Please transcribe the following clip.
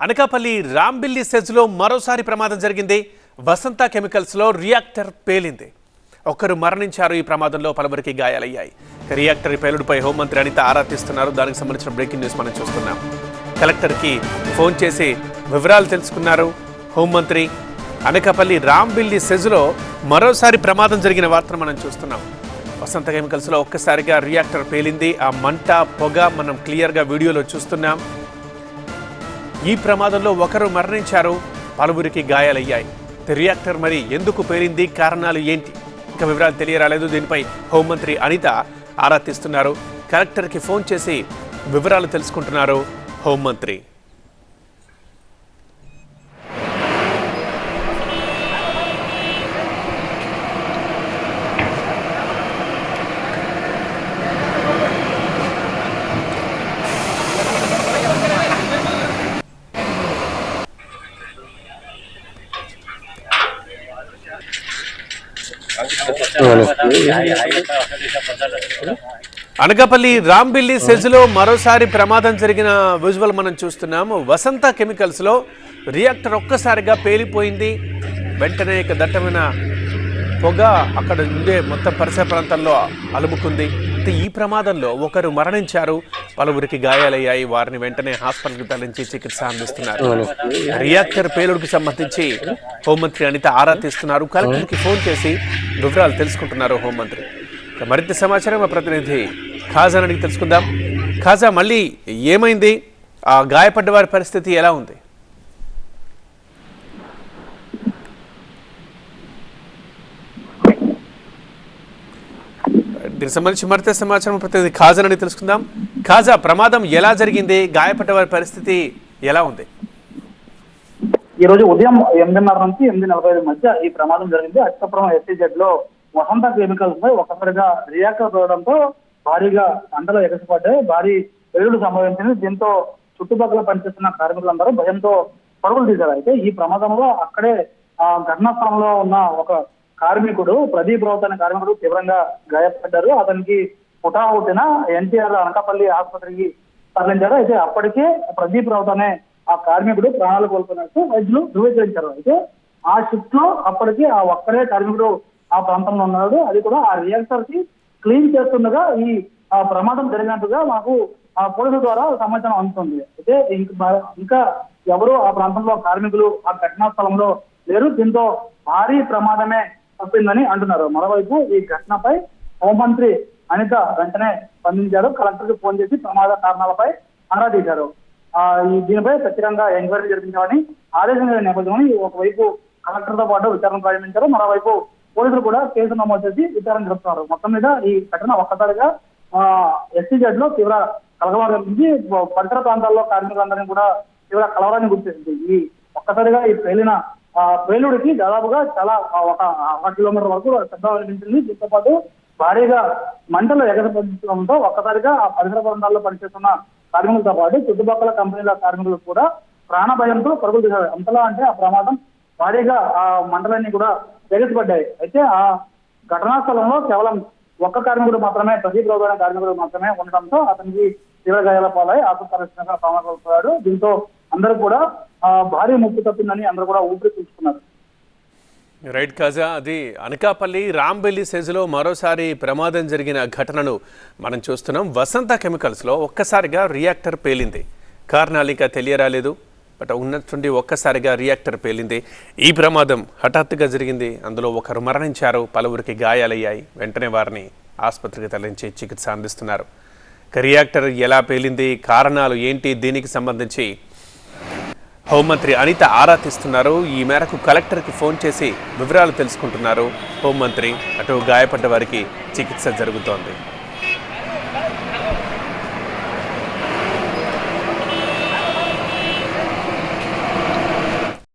అనకాపల్లి రాంబిల్లి సెజ్లో మరోసారి ప్రమాదం జరిగింది. వసంత కెమికల్స్లో రియాక్టర్ పేలింది. ఒకరు మరణించారు. ఈ ప్రమాదంలో పలువురికి గాయాలయ్యాయి. రియాక్టర్ పేలుడుపై హోంమంత్రి అనిత ఆరా తీస్తున్నారు. దానికి సంబంధించిన బ్రేకింగ్ న్యూస్ మనం చూస్తున్నాం. కలెక్టర్కి ఫోన్ చేసి వివరాలు తెలుసుకున్నారు. హోంమంత్రి అనకాపల్లి రాంబిల్లి సెజ్లో మరోసారి ప్రమాదం జరిగిన వార్తను మనం చూస్తున్నాం. వసంత కెమికల్స్లో ఒక్కసారిగా రియాక్టర్ పేలింది. ఆ మంట పొగ మనం క్లియర్గా వీడియోలో చూస్తున్నాం. ఈ ప్రమాదంలో ఒకరు మరణించారు. పలువురికి గాయాలయ్యాయి. రియాక్టర్ మరి ఎందుకు పేరింది కారణాలు ఏంటి? ఇంకా వివరాలు తెలియరాలేదు. దీనిపై హోంమంత్రి అనిత ఆరా తీస్తున్నారు. కలెక్టర్కి ఫోన్ చేసి వివరాలు తెలుసుకుంటున్నారు హోంమంత్రి. అనకాపల్లి రాంబిల్లి సెజ్లో మరోసారి ప్రమాదం జరిగిన విజువల్ మనం చూస్తున్నాము వసంత కెమికల్స్లో రియాక్టర్ ఒక్కసారిగా పేలిపోయింది. వెంటనే ఇక దట్టమైన పొగ అక్కడ ఉండే మొత్తం పరిసర ప్రాంతాల్లో అలుముకుంది. అయితే ఈ ప్రమాదంలో ఒకరు మరణించారు. పలువురికి గాయాలయ్యాయి. వారిని వెంటనే హాస్పిటల్కి తరలించి చికిత్స అందిస్తున్నారు. రియాక్టర్ పేలుడుకి సంబంధించి హోంమంత్రి అనిత ఆరా తీస్తున్నారు. కలెక్టర్కి ఫోన్ చేసి వివరాలు తెలుసుకుంటున్నారు హోంమంత్రి. మరింత సమాచారం మా ప్రతినిధి ఖాజాన్ అడిగి తెలుసుకుందాం. ఖాజా మళ్ళీ ఏమైంది? ఆ గాయపడ్డ వారి పరిస్థితి ఎలా ఉంది? దీనికి సంబంధించి మరింత సమాచారం ప్రతినిధి ఖాజా అని తెలుసుకుందాం. ఖాజా ప్రమాదం ఎలా జరిగింది? గాయపడ్డ వారి పరిస్థితి ఎలా ఉంది? ఈ రోజు ఉదయం ఎనిమిదిన్నర నుంచి ఎనిమిది నలభై ఐదు మధ్య ఈ ప్రమాదం జరిగింది. అచ్చపురం ఎస్సీజెడ్లో వసంత కెమికల్స్ పై ఒక్కసారిగా రియాక్టర్ పోవడంతో భారీగా మంటలు ఎగసిపడ్డాయి. భారీ వెలుగులు సంభవించింది దీంతో చుట్టుపక్కల పనిచేస్తున్న కార్మికులందరూ భయంతో పరుగులు తీశారు. అయితే ఈ ప్రమాదంలో అక్కడే ఘటనా స్థలంలో ఉన్న ఒక కార్మికుడు ప్రదీప్ రౌత్ అనే కార్మికుడు తీవ్రంగా గాయపడ్డారు. అతనికి హుటాహుటిన ఎన్టీఆర్ అనకాపల్లి ఆసుపత్రికి తరలించారు. అయితే అప్పటికే ప్రదీప్ రౌత్ అనే ఆ కార్మికుడు ప్రాణాలు కోల్పోయినట్టు వైద్యులు ధృవీకరించారు. అయితే ఆ షిఫ్ట్లో అప్పటికి ఆ ఒక్కరే కార్మికుడు ఆ ప్రాంతంలో ఉన్నాడు. అది కూడా ఆ రియాక్టర్కి క్లీన్ చేస్తుండగా ఈ ఆ ప్రమాదం జరిగినట్టుగా మాకు ఆ పోలీసుల ద్వారా సమాచారం అందుతుంది. అయితే ఇంకా ఎవరు ఆ ప్రాంతంలో కార్మికులు ఆ ఘటనా స్థలంలో లేరు. దీంతో భారీ ప్రమాదమే తప్పిందని అంటున్నారు. మరోవైపు ఈ ఘటనపై హోంమంత్రి అనిత వెంటనే స్పందించారు. కలెక్టర్కి ఫోన్ చేసి ప్రమాద కారణాలపై ఆరా తీశారు. ఆ ఈ దీనిపై ఖచ్చితంగా ఎంక్వైరీ జరిపించామని ఆదేశం నేపథ్యంలో ఒకవైపు కలెక్టర్తో పాటు విచారణ ప్రారంభించారు. మరోవైపు పోలీసులు కూడా కేసు నమోదు చేసి విచారణ జరుపుతున్నారు. మొత్తం మీద ఈ ఘటన ఒక్కసారిగా ఎస్సీజెడ్లో తీవ్ర కలగమారం నుంచి పరిసర ప్రాంతాల్లో కార్మికులందరినీ కూడా తీవ్ర కలవరాన్ని గుర్తించింది ఈ ఒక్కసారిగా ఈ పేలిన ఆ పేలుడికి దాదాపుగా చాలా ఒక ఒక కిలోమీటర్ వరకు శబ్దం వినిపించింది దీంతో పాటు భారీగా మంటలు ఎగరపడించడంతో ఒక్కసారిగా ఆ పరిసర ప్రాంతాల్లో పనిచేస్తున్న కార్మికులతో పాటు చుట్టుపక్కల కంపెనీల కార్మికులు కూడా ప్రాణ భయంతో పరుగులు తీశారు. అంతలా అంటే ఆ ప్రమాదం భారీగా ఆ మంటలన్నీ కూడా ఎగసిపడ్డాయి. అయితే ఆ ఘటనా స్థలంలో కేవలం ఒక్క కార్మికుడు మాత్రమే ప్రదీప్ రావు కార్మికుడు మాత్రమే ఉండడంతో అతనికి తీవ్ర గాయాల పాలై ఆసుపత్రి ప్రాణాలు దీంతో అందరూ కూడా భారీ ముప్పు తప్పిందని అందరూ కూడా ఊపిరి పీల్చుకున్నారు. రైట్ కాజా అది అనకాపల్లి రాంబెల్లి సెజ్లో మరోసారి ప్రమాదం జరిగిన ఘటనను మనం చూస్తున్నాం. వసంత కెమికల్స్లో ఒక్కసారిగా రియాక్టర్ పేలింది. కారణాలు ఇంకా తెలియరాలేదు బట్ ఉన్నట్టుండి ఒక్కసారిగా రియాక్టర్ పేలింది. ఈ ప్రమాదం హఠాత్తుగా జరిగింది. అందులో ఒకరు మరణించారు పలువురికి గాయాలయ్యాయి. వెంటనే వారిని ఆసుపత్రికి తరలించి చికిత్స అందిస్తున్నారు. రియాక్టర్ ఎలా పేలింది కారణాలు ఏంటి దీనికి సంబంధించి హోంమంత్రి అనిత ఆరా తీస్తున్నారు ఈ మేరకు కలెక్టర్కి ఫోన్ చేసి వివరాలు తెలుసుకుంటున్నారు. హోంమంత్రి అటు గాయపడ్డ వారికి చికిత్స జరుగుతోంది.